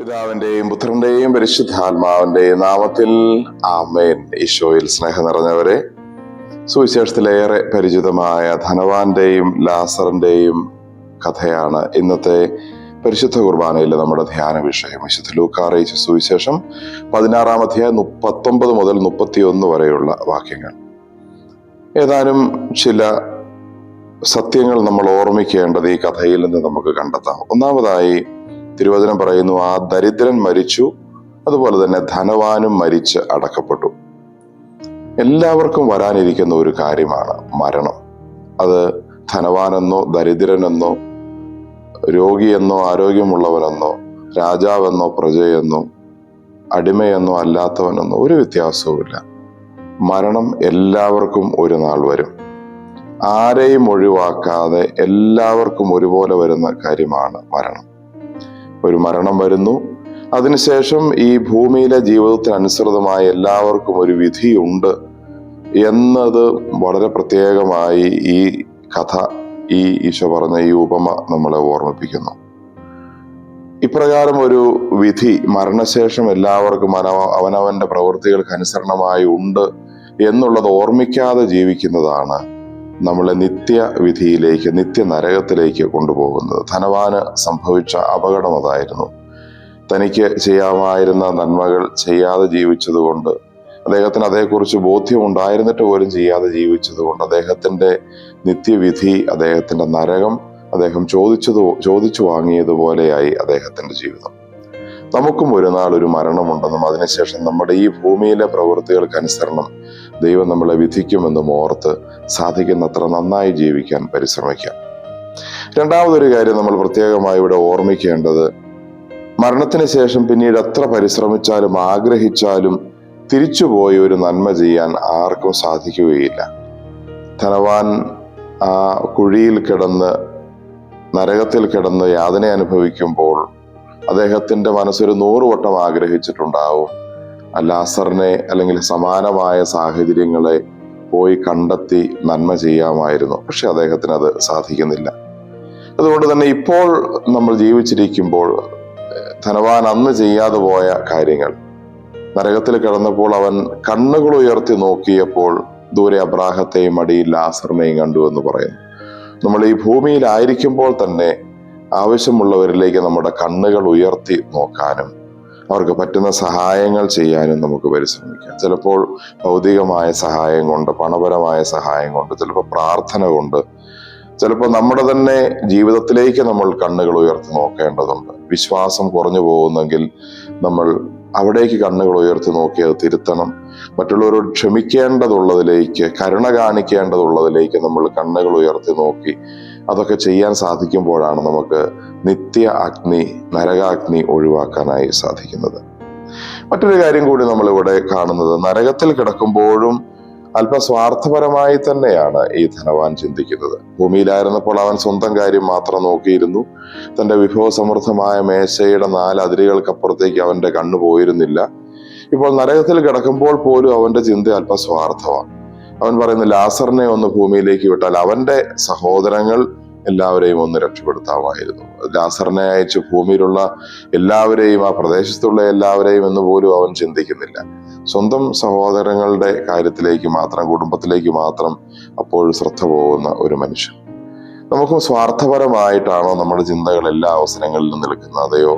പിതാവിന്റെയും പുത്രന്റെയും പരിശുദ്ധാത്മാവിന്റെയും നാമത്തിൽ ആമേൻ. ഈശോയിൽ സ്നേഹം നിറഞ്ഞവരെ സുവിശേഷത്തിലേറെ പരിചിതമായ ധനവാന്റെയും ലാസറിന്റെയും കഥയാണ് ഇന്നത്തെ പരിശുദ്ധ കുർബാനയിലെ നമ്മുടെ ധ്യാന വിഷയം. വിശുദ്ധ ലൂക്കാറിയിച്ച സുവിശേഷം പതിനാറാം അധ്യായം മുപ്പത്തൊമ്പത് മുതൽ മുപ്പത്തിയൊന്ന് വരെയുള്ള വാക്യങ്ങൾ. ഏതാനും ചില സത്യങ്ങൾ നമ്മൾ ഓർമ്മിക്കേണ്ടത് ഈ കഥയിൽ നിന്ന് നമുക്ക് കണ്ടെത്താം. ഒന്നാമതായി തിരുവചനം പറയുന്നു ആ ദരിദ്രൻ മരിച്ചു അതുപോലെ തന്നെ ധനവാനും മരിച്ച് അടക്കപ്പെട്ടു. എല്ലാവർക്കും വരാനിരിക്കുന്ന ഒരു കാര്യമാണ് മരണം. അത് ധനവാനെന്നോ ദരിദ്രനെന്നോ രോഗിയെന്നോ ആരോഗ്യമുള്ളവനെന്നോ രാജാവെന്നോ പ്രജയെന്നോ അടിമയെന്നോ അല്ലാത്തവനെന്നോ ഒരു വ്യത്യാസവുമില്ല. മരണം എല്ലാവർക്കും ഒരു നാൾ വരും. ആരെയും ഒഴിവാക്കാതെ എല്ലാവർക്കും ഒരുപോലെ വരുന്ന കാര്യമാണ് മരണം. ഒരു മരണം വരുന്നു. അതിനുശേഷം ഈ ഭൂമിയിലെ ജീവിതത്തിന് അനുസൃതമായി എല്ലാവർക്കും ഒരു വിധിയുണ്ട് എന്നത് വളരെ പ്രത്യേകമായി ഈ കഥ ഈ ഈശോ പറഞ്ഞ ഈ ഉപമ നമ്മളെ ഓർമ്മിപ്പിക്കുന്നു. ഇപ്രകാരം ഒരു വിധി മരണശേഷം എല്ലാവർക്കും അവനവന്റെ പ്രവൃത്തികൾക്ക് അനുസരണമായി ഉണ്ട് എന്നുള്ളത് ഓർമ്മിക്കാതെ ജീവിക്കുന്നതാണ് നമ്മളെ നിത്യവിധിയിലേക്ക് നിത്യ നരകത്തിലേക്ക് കൊണ്ടുപോകുന്നത്. ധനവാന് സംഭവിച്ച അപകടം അതായിരുന്നു. തനിക്ക് ചെയ്യാമായിരുന്ന നന്മകൾ ചെയ്യാതെ ജീവിച്ചതുകൊണ്ട് അദ്ദേഹത്തിന് അതേക്കുറിച്ച് ബോധ്യം ഉണ്ടായിരുന്നിട്ട് പോലും ചെയ്യാതെ ജീവിച്ചതുകൊണ്ട് അദ്ദേഹത്തിന്റെ നിത്യവിധി അദ്ദേഹത്തിന്റെ നരകം അദ്ദേഹം ചോദിച്ചത് ചോദിച്ചു വാങ്ങിയതുപോലെയായി അദ്ദേഹത്തിന്റെ ജീവിതം. നമുക്കും ഒരു നാൾ ഒരു മരണമുണ്ടെന്നും അതിനുശേഷം നമ്മുടെ ഈ ഭൂമിയിലെ പ്രവൃത്തികൾക്ക് അനുസരണം ദൈവം നമ്മളെ വിധിക്കുമെന്നും ഓർത്ത് സാധിക്കുന്നത്ര നന്നായി ജീവിക്കാൻ പരിശ്രമിക്കാം. രണ്ടാമതൊരു കാര്യം നമ്മൾ പ്രത്യേകമായി ഇവിടെ ഓർമ്മിക്കേണ്ടത് മരണത്തിന് ശേഷം പിന്നീട് എത്ര പരിശ്രമിച്ചാലും ആഗ്രഹിച്ചാലും തിരിച്ചുപോയി ഒരു നന്മ ചെയ്യാൻ ആർക്കും സാധിക്കുകയില്ല. ധനവാൻ ആ കുഴിയിൽ കിടന്ന് നരകത്തിൽ കിടന്ന് യാതന അനുഭവിക്കുമ്പോൾ അദ്ദേഹത്തിന്റെ മനസ്സൊരു നൂറുവട്ടം ആഗ്രഹിച്ചിട്ടുണ്ടാവും. ലാസറിനെ അല്ലെങ്കിൽ സമാനമായ സാഹചര്യങ്ങളെ പോയി കണ്ടെത്തി നന്മ ചെയ്യാമായിരുന്നു. പക്ഷെ അദ്ദേഹത്തിന് അത് സാധിക്കുന്നില്ല. അതുകൊണ്ട് തന്നെ ഇപ്പോൾ നമ്മൾ ജീവിച്ചിരിക്കുമ്പോൾ ധനവാൻ അന്ന് ചെയ്യാതെ പോയ കാര്യങ്ങൾ നരകത്തിൽ കിടന്നപ്പോൾ അവൻ കണ്ണുകൾ ഉയർത്തി നോക്കിയപ്പോൾ ദൂരെ അബ്രാഹത്തെയും അടിയിൽ ലാസറിനെയും കണ്ടു എന്ന് പറയുന്നു. നമ്മൾ ഈ ഭൂമിയിലായിരിക്കുമ്പോൾ തന്നെ ആവശ്യമുള്ളവരിലേക്ക് നമ്മുടെ കണ്ണുകൾ ഉയർത്തി നോക്കാനും അവർക്ക് പറ്റുന്ന സഹായങ്ങൾ ചെയ്യാനും നമുക്ക് പരിശ്രമിക്കാം. ചിലപ്പോൾ ഭൗതികമായ സഹായം കൊണ്ട് പണപരമായ സഹായം കൊണ്ട് ചിലപ്പോൾ പ്രാർത്ഥന കൊണ്ട് ചിലപ്പോൾ നമ്മുടെ തന്നെ ജീവിതത്തിലേക്ക് നമ്മൾ കണ്ണുകൾ ഉയർത്തി നോക്കേണ്ടതുണ്ട്. വിശ്വാസം കുറഞ്ഞു പോകുന്നെങ്കിൽ നമ്മൾ അവിടേക്ക് കണ്ണുകൾ ഉയർത്തി നോക്കി അത് തിരുത്തണം. മറ്റുള്ളവരോട് ക്ഷമിക്കേണ്ടതുള്ളതിലേക്ക് കരുണ കാണിക്കേണ്ടതുള്ളതിലേക്ക് നമ്മൾ കണ്ണുകൾ ഉയർത്തി നോക്കി അതൊക്കെ ചെയ്യാൻ സാധിക്കുമ്പോഴാണ് നമുക്ക് നിത്യ അഗ്നി നരകാഗ്നി ഒഴിവാക്കാനായി സാധിക്കുന്നത്. മറ്റൊരു കാര്യം കൂടി നമ്മൾ ഇവിടെ കാണുന്നത് നരകത്തിൽ കിടക്കുമ്പോഴും അല്പം സ്വാർത്ഥപരമായി തന്നെയാണ് ഈ ധനവാൻ ചിന്തിക്കുന്നത്. ഭൂമിയിലായിരുന്നപ്പോൾ അവൻ സ്വന്തം കാര്യം മാത്രം നോക്കിയിരുന്നു. തന്റെ വിഭവസമൃദ്ധമായ മേശയുടെ നാല് അതിരുകൾക്കപ്പുറത്തേക്ക് അവന്റെ കണ്ണു പോയിരുന്നില്ല. ഇപ്പോൾ നരകത്തിൽ കിടക്കുമ്പോൾ പോലും അവന്റെ ചിന്ത അല്പം സ്വാർത്ഥമാണ്. അവൻ പറയുന്ന ലാസറിനെ ഒന്ന് ഭൂമിയിലേക്ക് വിട്ടാൽ അവന്റെ സഹോദരങ്ങൾ എല്ലാവരെയും ഒന്ന് രക്ഷപ്പെടുത്താമായിരുന്നു. ലാസറിനെ അയച്ച് ഭൂമിയിലുള്ള എല്ലാവരെയും ആ പ്രദേശത്തുള്ള എല്ലാവരെയും എന്ന് പോലും അവൻ ചിന്തിക്കുന്നില്ല. സ്വന്തം സഹോദരങ്ങളുടെ കാര്യത്തിലേക്ക് മാത്രം കുടുംബത്തിലേക്ക് മാത്രം അപ്പോൾ ശ്രദ്ധ പോകുന്ന ഒരു മനുഷ്യൻ. നമുക്ക് സ്വാർത്ഥപരമായിട്ടാണോ നമ്മുടെ ചിന്തകൾ എല്ലാ അവസരങ്ങളിലും നിൽക്കുന്നത്? അതെയോ?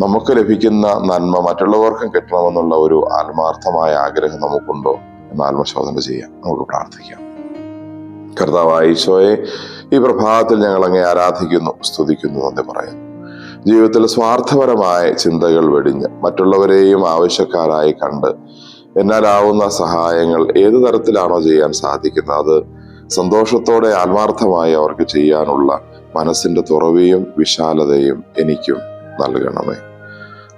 നമുക്ക് ലഭിക്കുന്ന നന്മ മറ്റുള്ളവർക്കും കിട്ടണമെന്നുള്ള ഒരു ആത്മാർത്ഥമായ ആഗ്രഹം നമുക്കുണ്ടോ എന്ന് ആത്മശോധന ചെയ്യാം. നമുക്ക് പ്രാർത്ഥിക്കാം. കർത്താവായ ഈശോയെ ഈ പ്രഭാതത്തിൽ ഞങ്ങൾ അങ്ങേ ആരാധിക്കുന്നു സ്തുതിക്കുന്നു എന്ന് പറയുന്നു. ജീവിതത്തിൽ സ്വാർത്ഥപരമായ ചിന്തകൾ വെടിഞ്ഞ് മറ്റുള്ളവരെയും ആവശ്യക്കാരായി കണ്ട് എന്നാലാവുന്ന സഹായങ്ങൾ ഏത് തരത്തിലാണോ ചെയ്യാൻ സാധിക്കുന്നത് അത് സന്തോഷത്തോടെ ആത്മാർത്ഥമായി അവർക്ക് ചെയ്യാനുള്ള മനസ്സിന്റെ തുറവിയും വിശാലതയും എനിക്കും നൽകണമേ.